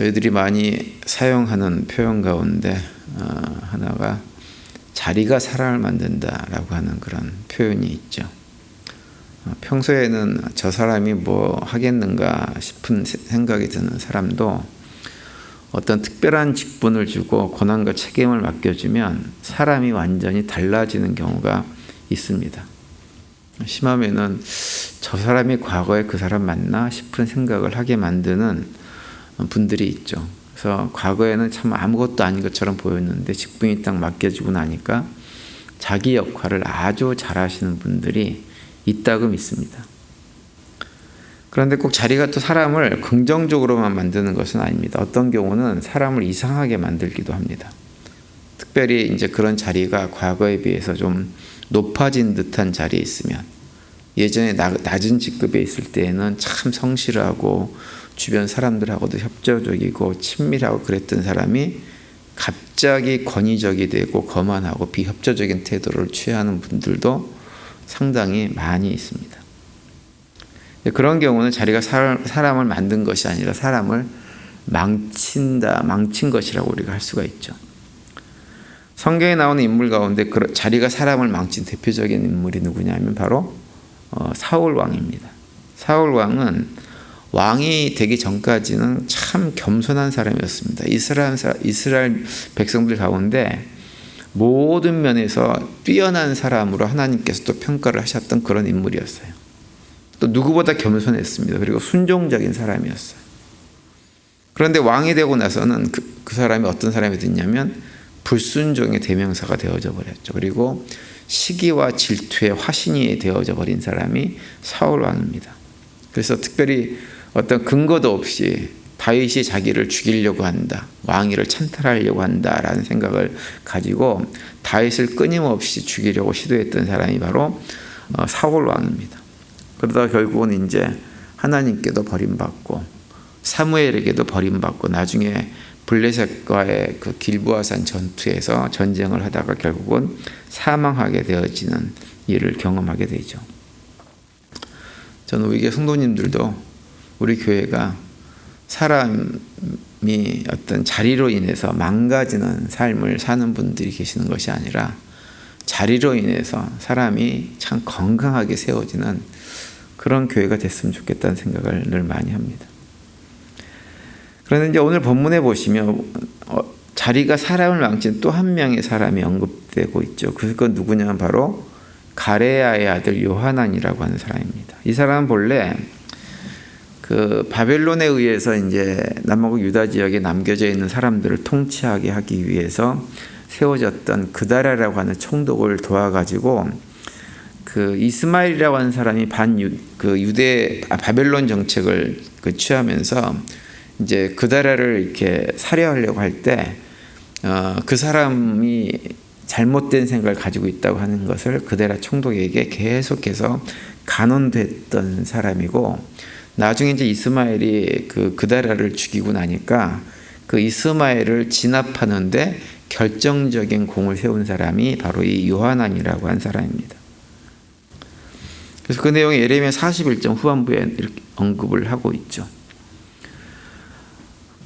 저희들이 많이 사용하는 표현 가운데 어, 하나가 자리가 사람을 만든다라고 하는 그런 표현이 있죠. 어, 평소에는 저 사람이 뭐 하겠는가 싶은 생각이 드는 사람도 어떤 특별한 직분을 주고 권한과 책임을 맡겨주면 사람이 완전히 달라지는 경우가 있습니다. 심하면은 저 사람이 과거에 그 사람 맞나 싶은 생각을 하게 만드는 분들이 있죠. 그래서 과거에는 참 아무것도 아닌 것처럼 보였는데 직분이 딱 맡겨지고 나니까 자기 역할을 아주 잘하시는 분들이 있다고 믿습니다. 그런데 꼭 자리가 또 사람을 긍정적으로만 만드는 것은 아닙니다. 어떤 경우는 사람을 이상하게 만들기도 합니다. 특별히 이제 그런 자리가 과거에 비해서 좀 높아진 듯한 자리에 있으면 예전에 낮은 직급에 있을 때에는 참 성실하고 주변 사람들하고도 협조적이고 친밀하고 그랬던 사람이 갑자기 권위적이 되고 거만하고 비협조적인 태도를 취하는 분들도 상당히 많이 있습니다. 그런 경우는 자리가 사람을 만든 것이 아니라 사람을 망친다, 망친 것이라고 우리가 할 수가 있죠. 성경에 나오는 인물 가운데 자리가 사람을 망친 대표적인 인물이 누구냐면 바로 어, 사울 왕입니다. 사울 왕은 왕이 되기 전까지는 참 겸손한 사람이었습니다. 이스라엘, 이스라엘 백성들 가운데 모든 면에서 뛰어난 사람으로 하나님께서 또 평가를 하셨던 그런 인물이었어요. 또 누구보다 겸손했습니다. 그리고 순종적인 사람이었어요. 그런데 왕이 되고 나서는 그, 그 사람이 어떤 사람이 됐냐면 불순종의 대명사가 되어져 버렸죠. 그리고 시기와 질투의 화신이 되어져 버린 사람이 사울 왕입니다. 그래서 특별히 어떤 근거도 없이 다윗이 자기를 죽이려고 한다. 왕위를 찬탈하려고 한다라는 생각을 가지고 다윗을 끊임없이 죽이려고 시도했던 사람이 바로 어, 사울 왕입니다. 그러다 결국은 이제 하나님께도 버림받고 사무엘에게도 버림받고 나중에 블레셋과의 그 길부아산 전투에서 전쟁을 하다가 결국은 사망하게 되어지는 일을 경험하게 되죠. 저는 우리 성도님들도 우리 교회가 사람이 어떤 자리로 인해서 망가지는 삶을 사는 분들이 계시는 것이 아니라 자리로 인해서 사람이 참 건강하게 세워지는 그런 교회가 됐으면 좋겠다는 생각을 늘 많이 합니다. 그런데 이제 오늘 본문에 보시면 어, 자리가 사람을 망친 또 한 명의 사람이 언급되고 있죠. 그건 누구냐면 바로 가레야의 아들 요하난이라고 하는 사람입니다. 이 사람은 본래 그 바벨론에 의해서 이제 남아국 유다 지역에 남겨져 있는 사람들을 통치하게 하기 위해서 세워졌던 그다라라고 하는 총독을 도와가지고 그 이스마일이라고 하는 사람이 반그 유대 아, 바벨론 정책을 그 취하면서 이제 그다라를 이렇게 살해하려고 할 때그 어, 그 사람이 잘못된 생각을 가지고 있다고 하는 것을 그다라 총독에게 계속해서 간언됐던 사람이고 나중에 이제 이스마엘이 그 그다라를 죽이고 나니까 그 이스마엘을 진압하는데 결정적인 공을 세운 사람이 바로 이 요하난이라고 한 사람입니다. 그래서 그 내용이 예레미야 41장 후반부에 언급을 하고 있죠.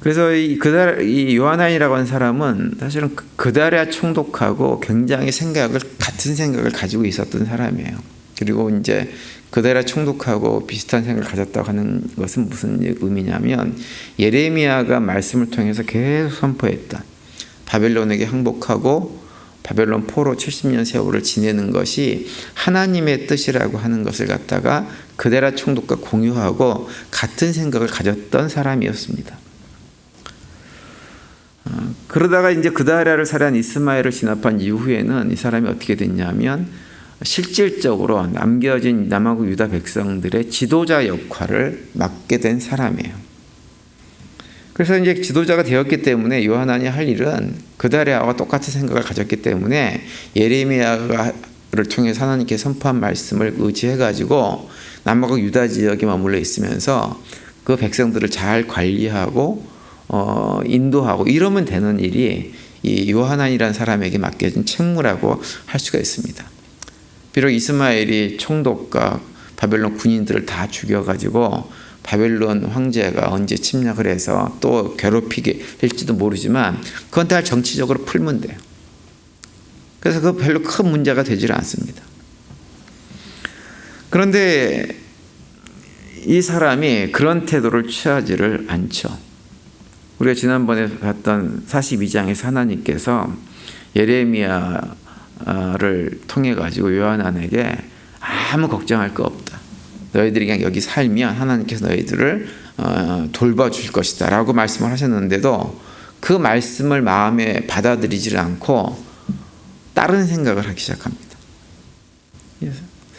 그래서 이 그달 이 요하난이라고 하는 사람은 사실은 그, 그달야 총독하고 굉장히 생각을 같은 생각을 가지고 있었던 사람이에요. 그리고 이제 그대라 총독하고 비슷한 생각을 가졌다고 하는 것은 무슨 의미냐면 예레미야가 말씀을 통해서 계속 선포했던 바벨론에게 항복하고 바벨론 포로 70년 세월을 지내는 것이 하나님의 뜻이라고 하는 것을 갖다가 그대라 총독과 공유하고 같은 생각을 가졌던 사람이었습니다. 어, 그러다가 이제 그다라를 살해한 이스마엘을 진압한 이후에는 이 사람이 어떻게 됐냐면 실질적으로 남겨진 남하고 유다 백성들의 지도자 역할을 맡게 된 사람이에요. 그래서 이제 지도자가 되었기 때문에 요하난이 할 일은 그다리아와 똑같은 생각을 가졌기 때문에 예레미야를 통해서 하나님께 선포한 말씀을 의지해 가지고 남하고 유다 지역에 머물러 있으면서 그 백성들을 잘 관리하고 어, 인도하고 이러면 되는 일이 이 요하난이라는 사람에게 맡겨진 책무라고 할 수가 있습니다. 비록 이스마엘이 총독과 바벨론 군인들을 다 죽여가지고 바벨론 황제가 언제 침략을 해서 또 괴롭히게 될지도 모르지만 그건 다 정치적으로 풀면 돼요. 그래서 그 별로 큰 문제가 되질 않습니다. 그런데 이 사람이 그런 태도를 취하지를 않죠. 우리가 지난번에 봤던 42장에서 하나님께서 예레미야를 통해 가지고 요한안에게 아무 걱정할 거 없다. 너희들이 그냥 여기 살면 하나님께서 너희들을 어, 돌봐줄 것이다라고 말씀을 하셨는데도 그 말씀을 마음에 받아들이질 않고 다른 생각을 하기 시작합니다.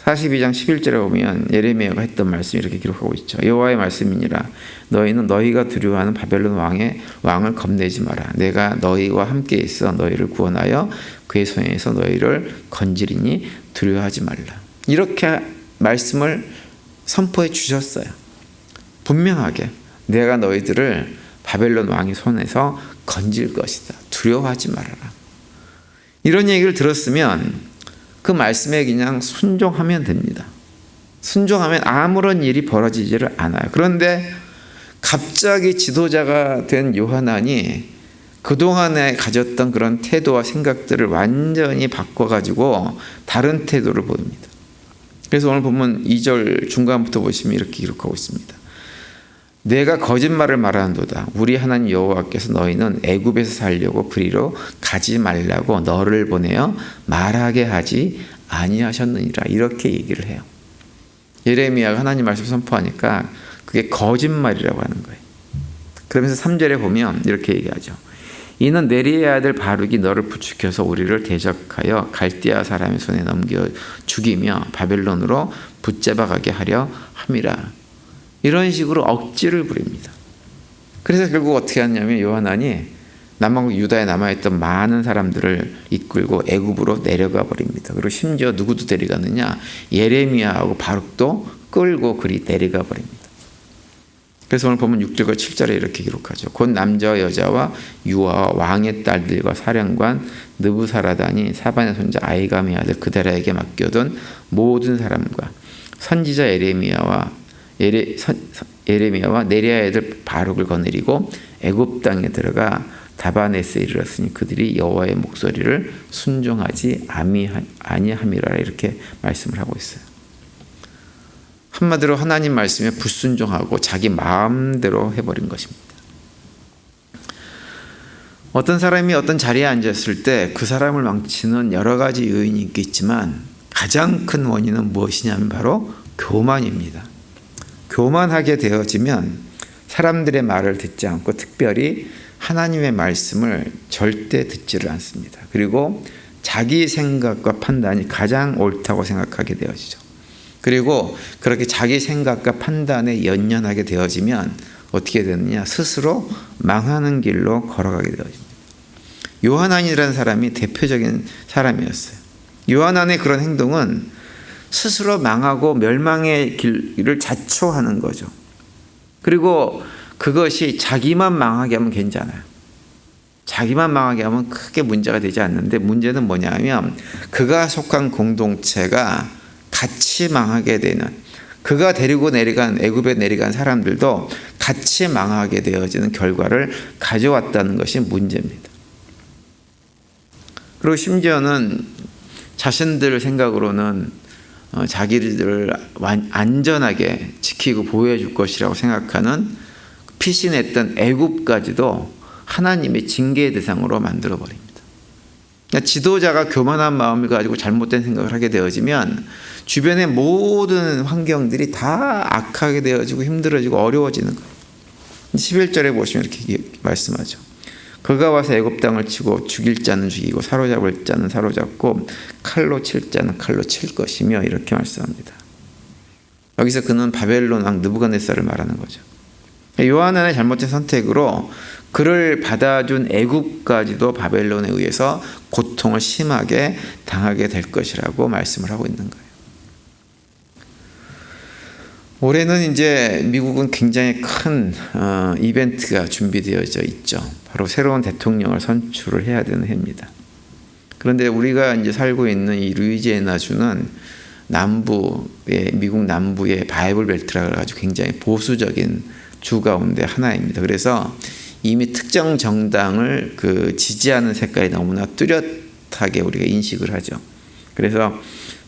42장 11절에 보면 예레미야가 했던 말씀이 이렇게 기록하고 있죠. 여호와의 말씀이니라 너희는 너희가 두려워하는 바벨론 왕의 왕을 겁내지 마라. 내가 너희와 함께 있어 너희를 구원하여 그의 손에서 너희를 건지리니 두려워하지 말라. 이렇게 말씀을 선포해 주셨어요. 분명하게 내가 너희들을 바벨론 왕의 손에서 건질 것이다. 두려워하지 말아라. 이런 얘기를 들었으면 그 말씀에 그냥 순종하면 됩니다. 순종하면 아무런 일이 벌어지지를 않아요. 그런데 갑자기 지도자가 된 요하난이 그동안에 가졌던 그런 태도와 생각들을 완전히 바꿔가지고 다른 태도를 보입니다. 그래서 오늘 보면 2절 중간부터 보시면 이렇게 기록하고 있습니다. 내가 거짓말을 말하는도다. 우리 하나님 여호와께서 너희는 애굽에서 살려고 그리로 가지 말라고 너를 보내어 말하게 하지 아니하셨느니라. 이렇게 얘기를 해요. 예레미야가 하나님 말씀 선포하니까 그게 거짓말이라고 하는 거예요. 그러면서 3절에 보면 이렇게 얘기하죠. 이는 네리의 아들 바룩이 너를 부추겨서 우리를 대적하여 갈대아 사람의 손에 넘겨 죽이며 바벨론으로 붙잡아 가게 하려 함이라. 이런 식으로 억지를 부립니다. 그래서 결국 어떻게 하냐면 요한안이 남왕국 유다에 남아있던 많은 사람들을 이끌고 애굽으로 내려가 버립니다. 그리고 심지어 누구도 데려가느냐 예레미야하고 바룩도 끌고 그리 내려가 버립니다. 그래서 오늘 보면 6절과 7절에 이렇게 기록하죠. 곧 남자와 여자와 유아와 왕의 딸들과 사령관 느부사라단이 사반의 손자 아이감의 아들 그다라에게 맡겨둔 모든 사람과 선지자 예레미야와 예레, 예레미야와 네리아 애들 바룩을 거느리고 애굽 땅에 들어가 다바네스에 이르렀으니 그들이 여호와의 목소리를 순종하지 아니함이라 이렇게 말씀을 하고 있어요. 한마디로 하나님 말씀에 불순종하고 자기 마음대로 해버린 것입니다. 어떤 사람이 어떤 자리에 앉았을 때 그 사람을 망치는 여러 가지 요인이 있겠지만 가장 큰 원인은 무엇이냐면 바로 교만입니다. 교만하게 되어지면 사람들의 말을 듣지 않고 특별히 하나님의 말씀을 절대 듣지를 않습니다. 그리고 자기 생각과 판단이 가장 옳다고 생각하게 되어지죠. 그리고 그렇게 자기 생각과 판단에 연연하게 되어지면 어떻게 되느냐 스스로 망하는 길로 걸어가게 되어집니다. 요한안이라는 사람이 대표적인 사람이었어요. 요한안의 그런 행동은 스스로 망하고 멸망의 길을 자초하는 거죠. 그리고 그것이 자기만 망하게 하면 괜찮아요. 자기만 망하게 하면 크게 문제가 되지 않는데 문제는 뭐냐면 그가 속한 공동체가 같이 망하게 되는 그가 데리고 내려간 애굽에 내려간 사람들도 같이 망하게 되어지는 결과를 가져왔다는 것이 문제입니다. 그리고 심지어는 자신들 생각으로는 어, 자기들을 안전하게 지키고 보호해 줄 것이라고 생각하는 피신했던 애굽까지도 하나님의 징계의 대상으로 만들어 버립니다. 그러니까 지도자가 교만한 마음을 가지고 잘못된 생각을 하게 되어지면 주변의 모든 환경들이 다 악하게 되어지고 힘들어지고 어려워지는 거예요. 11절에 보시면 이렇게 말씀하죠. 그가 와서 애굽 땅을 치고 죽일 자는 죽이고 사로잡을 자는 사로잡고 칼로 칠 자는 칼로 칠 것이며 이렇게 말씀합니다. 여기서 그는 바벨론 왕 느부갓네살을 말하는 거죠. 요한의 잘못된 선택으로 그를 받아준 애굽까지도 바벨론에 의해서 고통을 심하게 당하게 될 것이라고 말씀을 하고 있는 거예요. 올해는 이제 미국은 굉장히 큰 어, 이벤트가 준비되어져 있죠. 바로 새로운 대통령을 선출을 해야 되는 해입니다. 그런데 우리가 이제 살고 있는 이 루이지애나주는 남부의 미국 남부의 바이블 벨트라 가지고 굉장히 보수적인 주 가운데 하나입니다. 그래서 이미 특정 정당을 그 지지하는 색깔이 너무나 뚜렷하게 우리가 인식을 하죠. 그래서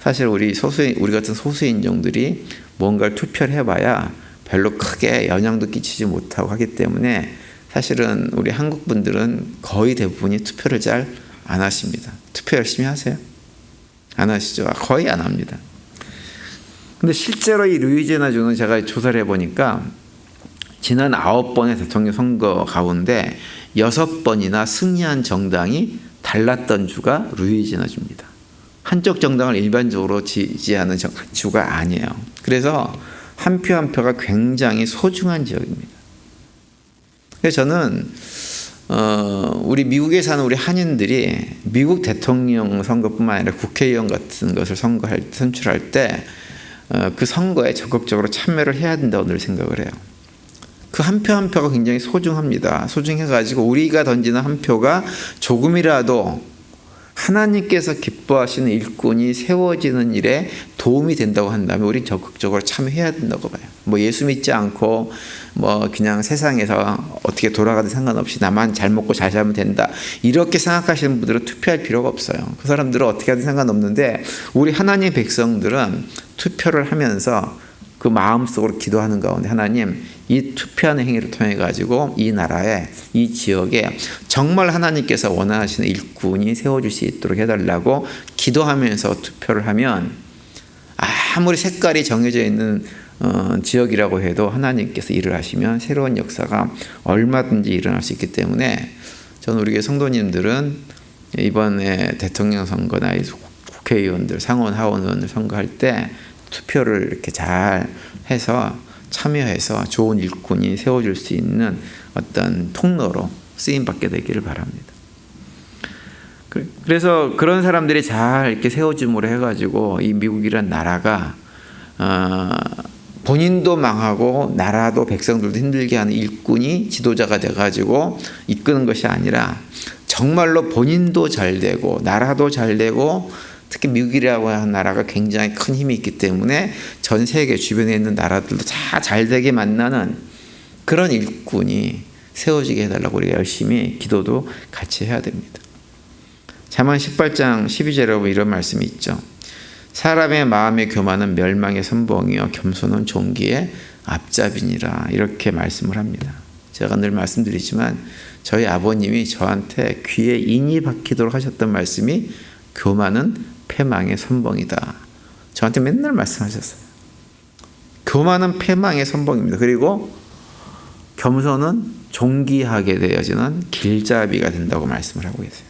사실 우리 소수인 우리 같은 소수인종들이 뭔가를 투표를 해봐야 별로 크게 영향도 끼치지 못하고 하기 때문에 사실은 우리 한국 분들은 거의 대부분이 투표를 잘 안 하십니다. 투표 열심히 하세요? 안 하시죠? 거의 안 합니다. 근데 실제로 이 루이지애나 주는 제가 조사를 해보니까 지난 아홉 번의 대통령 선거 가운데 여섯 번이나 승리한 정당이 달랐던 주가 루이지애나 주입니다. 한쪽 정당을 일반적으로 지지하는 주가 아니에요. 그래서 한표한 표가 굉장히 소중한 지역입니다. 그래서 저는 어, 우리 미국에 사는 우리 한인들이 미국 대통령 선거뿐만 아니라 국회의원 같은 것을 선거할 선출할 때그 어, 선거에 적극적으로 참여를 해야 된다고 늘 생각을 해요. 그 한 표한 표가 굉장히 소중합니다. 소중해가지고 우리가 던지는 한 표가 조금이라도 하나님께서 기뻐하시는 일꾼이 세워지는 일에 도움이 된다고 한다면 우리 적극적으로 참여해야 된다고 봐요. 뭐 예수 믿지 않고 뭐 그냥 세상에서 어떻게 돌아가든 상관없이 나만 잘 먹고 잘 살면 된다. 이렇게 생각하시는 분들은 투표할 필요가 없어요. 그 사람들은 어떻게 하든 상관없는데 우리 하나님 백성들은 투표를 하면서 그 마음속으로 기도하는 가운데 하나님 이 투표하는 행위를 통해 가지고 이 나라에 이 지역에 정말 하나님께서 원하시는 일꾼이 세워질 수 있도록 해달라고 기도하면서 투표를 하면 아무리 색깔이 정해져 있는 어, 지역이라고 해도 하나님께서 일을 하시면 새로운 역사가 얼마든지 일어날 수 있기 때문에 저는 우리 성도님들은 이번에 대통령 선거나 국회의원들 상원 하원 의원을 선거할 때 투표를 이렇게 잘 해서 참여해서 좋은 일꾼이 세워줄 수 있는 어떤 통로로 쓰임 받게 되기를 바랍니다. 그래서 그런 사람들이 잘 이렇게 세워줌으로 해가지고 이 미국이란 나라가 어 본인도 망하고 나라도 백성들도 힘들게 하는 일꾼이 지도자가 돼가지고 이끄는 것이 아니라 정말로 본인도 잘 되고 나라도 잘 되고 특히 미국이라고 하는 나라가 굉장히 큰 힘이 있기 때문에 전 세계 주변에 있는 나라들도 다 잘 되게 만나는 그런 일꾼이 세워지게 해달라고 우리가 열심히 기도도 같이 해야 됩니다. 자만 18장 12절에 이런 말씀이 있죠. 사람의 마음의 교만은 멸망의 선봉이요 겸손은 종기의 앞잡이니라 이렇게 말씀을 합니다. 제가 늘 말씀드리지만 저희 아버님이 저한테 귀에 인이 박히도록 하셨던 말씀이 교만은 패망의 선봉이다. 저한테 맨날 말씀하셨어요. 교만은 패망의 선봉입니다. 그리고 겸손은 존귀하게 되어지는 길잡이가 된다고 말씀을 하고 계세요.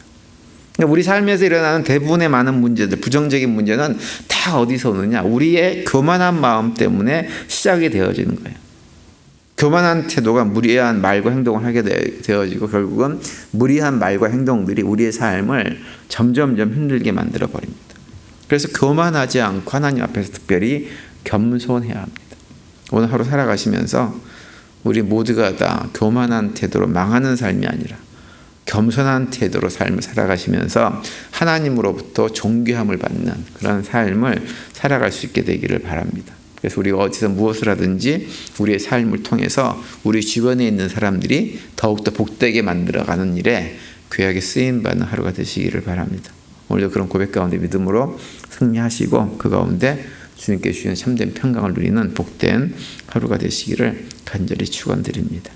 그러니까 우리 삶에서 일어나는 대부분의 많은 문제들, 부정적인 문제는 다 어디서 오느냐? 우리의 교만한 마음 때문에 시작이 되어지는 거예요. 교만한 태도가 무리한 말과 행동을 하게 되어지고 결국은 무리한 말과 행동들이 우리의 삶을 점점점 힘들게 만들어 버립니다. 그래서 교만하지 않고 하나님 앞에서 특별히 겸손해야 합니다. 오늘 하루 살아가시면서 우리 모두가 다 교만한 태도로 망하는 삶이 아니라 겸손한 태도로 삶을 살아가시면서 하나님으로부터 존귀함을 받는 그런 삶을 살아갈 수 있게 되기를 바랍니다. 그래서 우리가 어디서 무엇을 하든지 우리의 삶을 통해서 우리 주변에 있는 사람들이 더욱더 복되게 만들어가는 일에 귀하게 쓰임받는 하루가 되시기를 바랍니다. 오늘도 그런 고백 가운데 믿음으로 승리하시고 그 가운데 주님께 주시는 참된 평강을 누리는 복된 하루가 되시기를 간절히 축원드립니다.